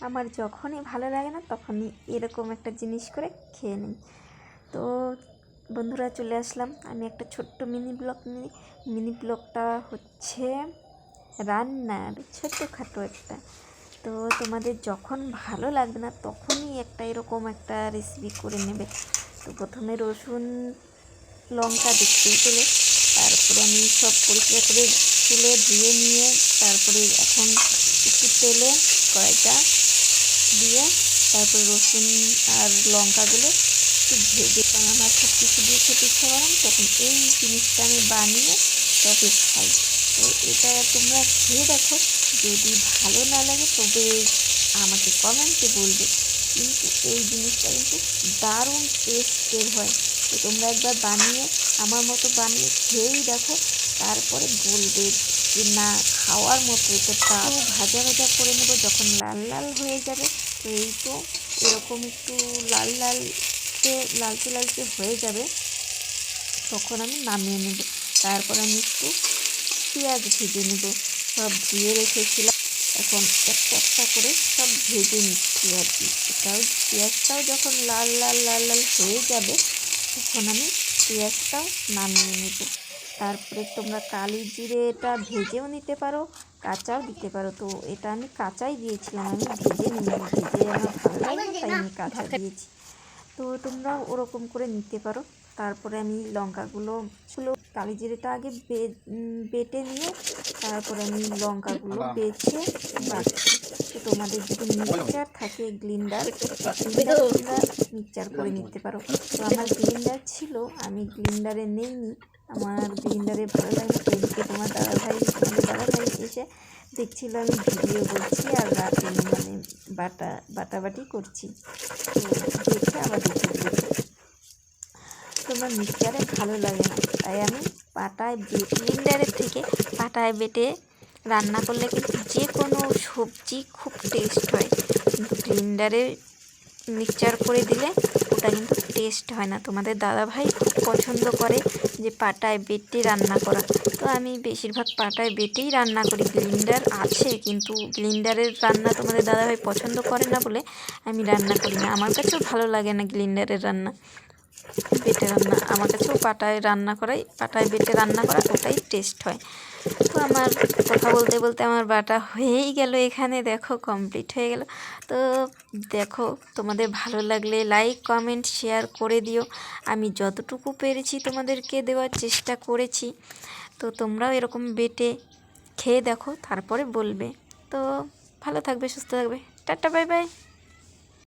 আমার যখনই ভালো লাগে না, তখনই এরকম একটা জিনিস করে খেয়ে নিই। তো বন্ধুরা চলে আসলাম। আমি একটা ছোট্ট মিনি ব্লগ নিয়ে মিনি ব্লগটা হচ্ছে রান্নার ছোট্টখাটো একটা। তো তোমাদের যখন ভালো লাগবে না, তখনই একটা এরকম একটা রেসিপি করে নেবে। তো প্রথমে রসুন, লঙ্কা দেখতে গেলে তারপরে আমি সব পরিষ্কার করে তুলে ধুয়ে নিয়ে, তারপরে এখন একটু তেলে কড়াইটা দিয়ে তারপর রসুন আর লঙ্কাগুলো একটু ভেজে কারণ আমার সব কিছু দিয়ে খেতে ইচ্ছা করে না, তখন এই জিনিসটা আমি বানিয়ে তবে খাই। তো এটা তোমরা খেয়ে দেখো, যদি ভালো না লাগে তবে আমাকে কমেন্টে বলবে। কিন্তু এই জিনিসটা কিন্তু দারুণ টেস্টের হয়। তো তোমরা একবার বানিয়ে, আমার মতো বানিয়ে খেয়েই দেখো, তারপরে বলবে। না, খাওয়ার মতো এটা তাও ভাজা ভাজা করে নেব যখন লাল লাল হয়ে যাবে। তো এই তো এরকম একটু লাল লালতে লালচে লালচে হয়ে যাবে। তখন আমি নামিয়ে নেব। তারপর আমি একটু পেঁয়াজ ভেজে নেব। সব ধুয়ে রেখেছিলাম। এখন একটা একটা করে সব ভেজে নিচ্ছি আর কি। এটাও পেঁয়াজটাও যখন লাল লাল লাল লাল হয়ে যাবে, তখন আমি পেঁয়াজটাও নামিয়ে নেব। তারপরে তোমরা কালি জিরেটা ভেজেও নিতে পারো কাঁচাও দিতে পারো। তো এটা আমি কাঁচাই দিয়েছিলাম আমি ভেজে নিই ভেজে আমার ভালো লাগে তাই আমি কাঁচা দিয়েছি। তো তোমরাও ওরকম করে নিতে পারো। তারপরে আমি লঙ্কাগুলো ছিল কালি জিরেটা আগে বেটে নিয়ে তারপরে আমি লঙ্কাগুলো বেছে বাটছি তো তোমাদের যদি মিক্সচার থাকে গ্লিন্ডার গ্লিন্ডার তোমরা মিক্সচার করে নিতে পারো। তো আমার গ্লিন্ডার ছিল আমি গ্লিন্ডারে নেইনি। আমার গ্লিন্ডারে ভালো লাগে এদিকে তোমার দাদা ভাই দাদা ভাই এসে দেখছিল আমি ভিডিও করছি আর রাতে মানে বাটা, বাটাবাটি করছি। দেখে আবার দেখে তোমার মিক্সারে ভালো লাগে না। তাই আমি পাটায় ব্লেন্ডারের থেকে পাটায় বেটে রান্না করলে কিন্তু যে কোনো সবজি খুব টেস্ট হয়। কিন্তু ব্লেন্ডারে মিক্সচার করে দিলে ওটা কিন্তু টেস্ট হয় না। তোমাদের দাদাভাই খুব পছন্দ করে যে পাটায় বেটে রান্না করা। তো আমি বেশিরভাগ পাটায় বেটেই রান্না করি। গ্লিন্ডার আছে, কিন্তু গ্লিন্ডারের রান্না তোমাদের দাদাভাই পছন্দ করে না বলে আমি রান্না করি না। আমার কাছেও ভালো লাগে না গ্লিন্ডারের রান্না। বেটে রান্না, আমার কাছেও পাটায় রান্না করাই, পাটায় বেটে রান্না করা ওটাই টেস্ট হয়। তো আমার কথা বলতে বলতে আমার বাটা হয়েই গেল এখানে, দেখো কমপ্লিট হয়ে গেল। তো দেখো, তোমাদের ভালো লাগলে লাইক কমেন্ট শেয়ার করে দিও। আমি যতটুকু পেরেছি তোমাদেরকে দেওয়ার চেষ্টা করেছি। তো তোমরাও এরকম বেটে খেয়ে দেখো, তারপরে বলবে। তো ভালো থাকবে, সুস্থ থাকবে। Tata bye bye